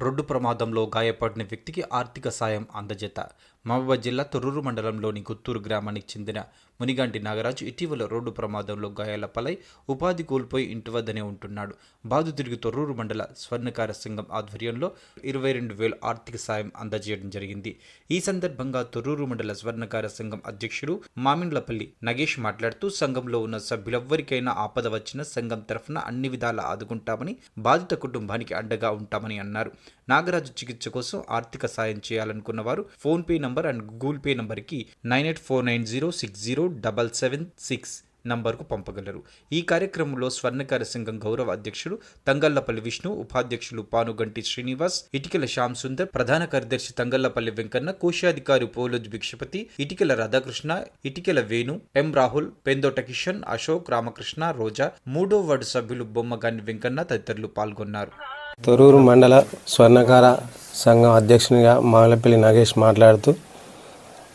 Road ప్రమాదంలో గాయపడిన వ్యక్తికి ఆర్థిక సాయం అందజేత. మహబూబాద్ జిల్లా తొర్రూరు మండలంలోని గుత్తూరు గ్రామానికి చెందిన మునిగంటి నాగరాజు ఇటీవల రోడ్డు ప్రమాదంలో గాయాల పలై ఉపాధి కోల్పోయి ఇంటి వద్దనే ఉంటున్నాడు. బాధితుడికి తొర్రూరు మండల స్వర్ణకార సంఘం ఆధ్వర్యంలో ఇరవై రెండు వేల ఆర్థిక సాయం అందజేయడం జరిగింది. ఈ సందర్భంగా తొర్రూరు మండల స్వర్ణకార సంఘం అధ్యక్షుడు మామిండ్లపల్లి నగేష్ మాట్లాడుతూ సంఘంలో ఉన్న సభ్యులెవ్వరికైనా ఆపద వచ్చిన సంఘం తరఫున అన్ని విధాలా ఆదుకుంటామని బాధిత కుటుంబానికి అండగా ఉంటామని అన్నారు. నాగరాజు చికిత్స కోసం ఆర్థిక సాయం చేయాలనుకున్న వారు PhonePe number and Google Pay నంబర్కి nine eight four nine zero six zero double seven six నంబర్కు పంపగలరు. ఈ కార్యక్రమంలో స్వర్ణకార సంఘం గౌరవ అధ్యక్షుడు తంగళ్ళపల్లి విష్ణు ఉపాధ్యక్షులు పానుగంటి శ్రీనివాస్ ఇటికల శ్యామ్ సుందర్ ప్రధాన కార్యదర్శి తంగళ్ళపల్లి వెంకన్న కోశాధికారి పోలోజ్ భిక్షపతి ఇటికల రాధాకృష్ణ ఇటికల వేణు ఎం రాహుల్ పెందోట కిషన్ అశోక్ రామకృష్ణ రోజా మూడో వార్డు సభ్యులు బొమ్మగాని వెంకన్న తదితరులు పాల్గొన్నారు. తొరూరు మండల స్వర్ణకార సంఘం అధ్యక్షునిగా మాలపల్లి నాగేష్ మాట్లాడుతూ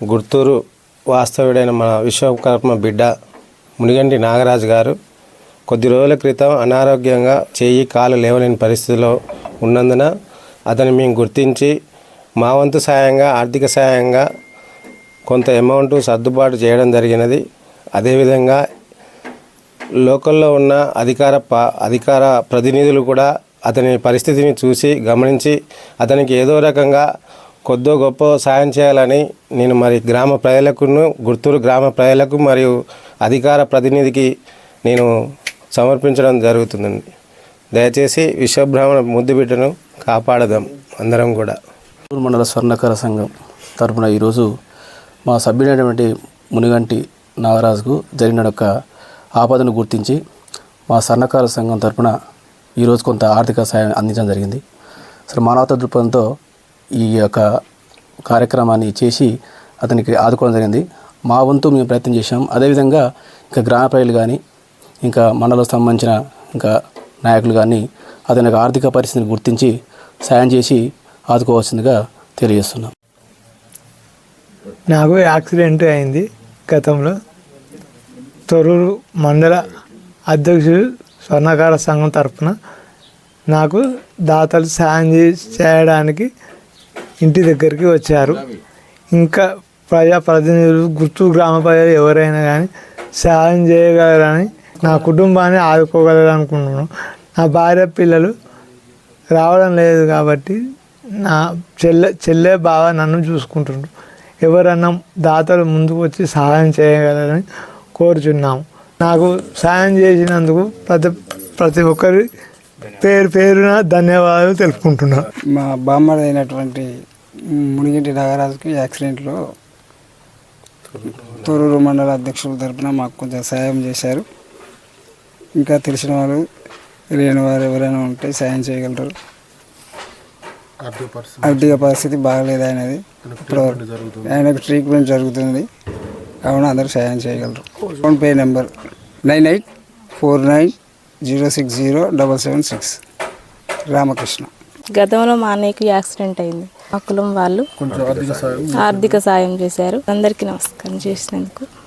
గుర్తూరు వాస్తవుడైన మన విశ్వకర్మ బిడ్డ మునిగంటి నాగరాజు గారు కొద్ది రోజుల క్రితం అనారోగ్యంగా చేయి కాలు లేవలేని పరిస్థితిలో ఉన్నందున అతన్ని మేము గుర్తించి మా వంతు సాయంగా ఆర్థిక సాయంగా కొంత అమౌంట్ సర్దుబాటు చేయడం జరిగినది. అదేవిధంగా లోకల్లో ఉన్న అధికార ప అధికార ప్రతినిధులు కూడా అతని పరిస్థితిని చూసి గమనించి అతనికి ఏదో రకంగా కొద్దో గొప్ప సాయం చేయాలని నేను మరి గ్రామ ప్రజలకును గుర్తూరు గ్రామ ప్రజలకు మరియు అధికార ప్రతినిధికి నేను సమర్పించడం జరుగుతుందండి. దయచేసి విశ్వబ్రాహ్మణ ముద్దు బిడ్డను కాపాడదాం అందరం కూడా. మండల స్వర్ణకార సంఘం తరపున ఈరోజు మా సభ్యుడైనటువంటి మునిగంటి నాగరాజుకు జరిగిన ఒక ఆపదను గుర్తించి మా స్వర్ణకార సంఘం తరపున ఈరోజు కొంత ఆర్థిక సహాయం అందించడం జరిగింది. అసలు మానవతా దృక్పథంతో ఈ యొక్క కార్యక్రమాన్ని చేసి అతనికి ఆదుకోవడం జరిగింది. మా వంతు మేము ప్రయత్నం చేశాం. అదేవిధంగా ఇంకా గ్రామ ప్రజలు కానీ ఇంకా మండలం సంబంధించిన ఇంకా నాయకులు కానీ అతని యొక్క ఆర్థిక పరిస్థితిని గుర్తించి సాయం చేసి ఆదుకోవాల్సిందిగా తెలియజేస్తున్నాం. నాకు యాక్సిడెంట్ అయింది గతంలో. తొరూరు మండల అధ్యక్షుడు స్వర్ణకార సంఘం తరఫున నాకు దాతలు సాయం చే- చేయడానికి ఇంటి దగ్గరికి వచ్చారు. ఇంకా ప్రజా ప్రతినిధులు గుర్తు గ్రామ ప్రజలు ఎవరైనా కానీ సాయం చేయగలరని నా కుటుంబాన్ని ఆదుకోగలరనుకుంటున్నాను. నా భార్య పిల్లలు రావడం లేదు కాబట్టి నా చెల్లె చెల్లె బావ నన్ను చూసుకుంటుండ్రు ఎవరన్నా దాతలు ముందుకు వచ్చి సహాయం చేయగలరని కోరుచున్నాము. నాకు సాయం చేసినందుకు ప్రతి ప్రతి ఒక్కరి పేరు పేరున ధన్యవాదాలు తెలుపుకుంటున్నా. మా బామ్మడి అయినటువంటి మునిగంటి నాగరాజుకి యాక్సిడెంట్లో తొరూరు మండల అధ్యక్షుల తరపున మాకు కొంచెం సాయం చేశారు. ఇంకా తెలిసిన వారు తెలియని వారు ఎవరైనా ఉంటే సాయం చేయగలరు. ఆర్థిక పరిస్థితి బాగలేదు ఆయనది. ఇప్పటివరకు ఆయనకు ట్రీట్మెంట్ జరుగుతుంది. కావున అందరూ సాయం చేయగలరు. PhonePe number nine eight four nine zero six zero double seven six. Ramakrishna. గతంలో మా అన్నయ్యకి యాక్సిడెంట్ అయింది. మా కులం వాళ్ళు ఆర్థిక సాయం చేశారు. అందరికీ నమస్కారం చేసినందుకు.